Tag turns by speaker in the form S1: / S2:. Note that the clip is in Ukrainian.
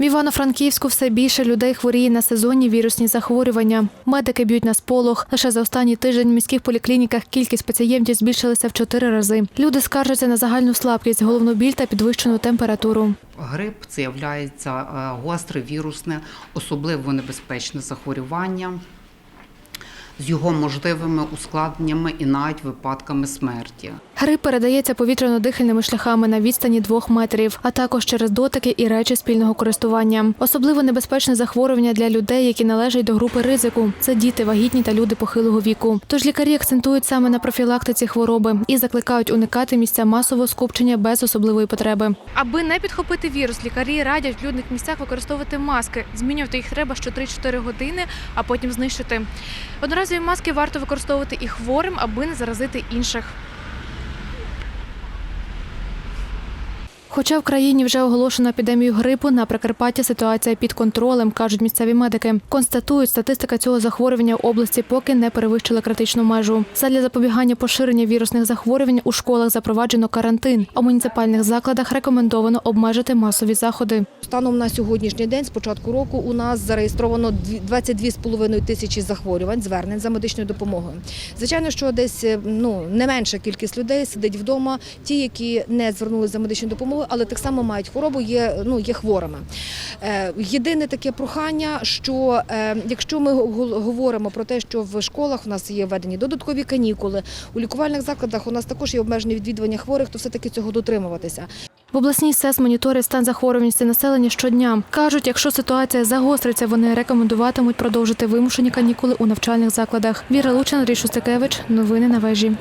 S1: В Івано-Франківську все більше людей хворіє на сезонні вірусні захворювання. Медики б'ють на сполох. Лише за останній тиждень в міських поліклініках кількість пацієнтів збільшилася в чотири рази. Люди скаржаться на загальну слабкість, головну біль та підвищену температуру.
S2: Грип це є гостре вірусне, особливо небезпечне захворювання з його можливими ускладненнями і навіть випадками смерті.
S1: Грип передається повітряно-дихальними шляхами на відстані двох метрів, а також через дотики і речі спільного користування. Особливо небезпечне захворювання для людей, які належать до групи ризику. Це діти, вагітні та люди похилого віку. Тож лікарі акцентують саме на профілактиці хвороби і закликають уникати місця масового скупчення без особливої потреби. Аби не підхопити вірус, лікарі радять в людних місцях використовувати маски. Змінювати їх треба що 3-4 години, а потім знищити. Одноразові маски варто використовувати і хворим, аби не заразити інших. Хоча в країні вже оголошено епідемію грипу, на Прикарпатті ситуація під контролем, кажуть місцеві медики. Констатують, статистика цього захворювання в області поки не перевищила критичну межу. Задля запобігання поширення вірусних захворювань у школах запроваджено карантин, а в муніципальних закладах рекомендовано обмежити масові заходи.
S3: Станом на сьогоднішній день, з початку року, у нас зареєстровано дві- 22,5 тисячі захворювань, звернень за медичною допомогою. Звичайно, що десь е, ну не менша кількість людей сидить вдома, ті, які не звернулися за медичною допомогою, але так само мають хворобу, є ну є хворими. Е, єдине таке прохання, що е, якщо ми го- говоримо про те, що в школах у нас є введені додаткові канікули, у лікувальних закладах у нас також є обмежені відвідування хворих, то все таки цього дотримуватися.
S1: В обласній СЕС моніторять стан захворюваності населення щодня. Кажуть, якщо ситуація загостриться, вони рекомендуватимуть продовжити вимушені канікули у навчальних закладах. Віра Лучин, Андрій Шустикевич. Новини на вежі.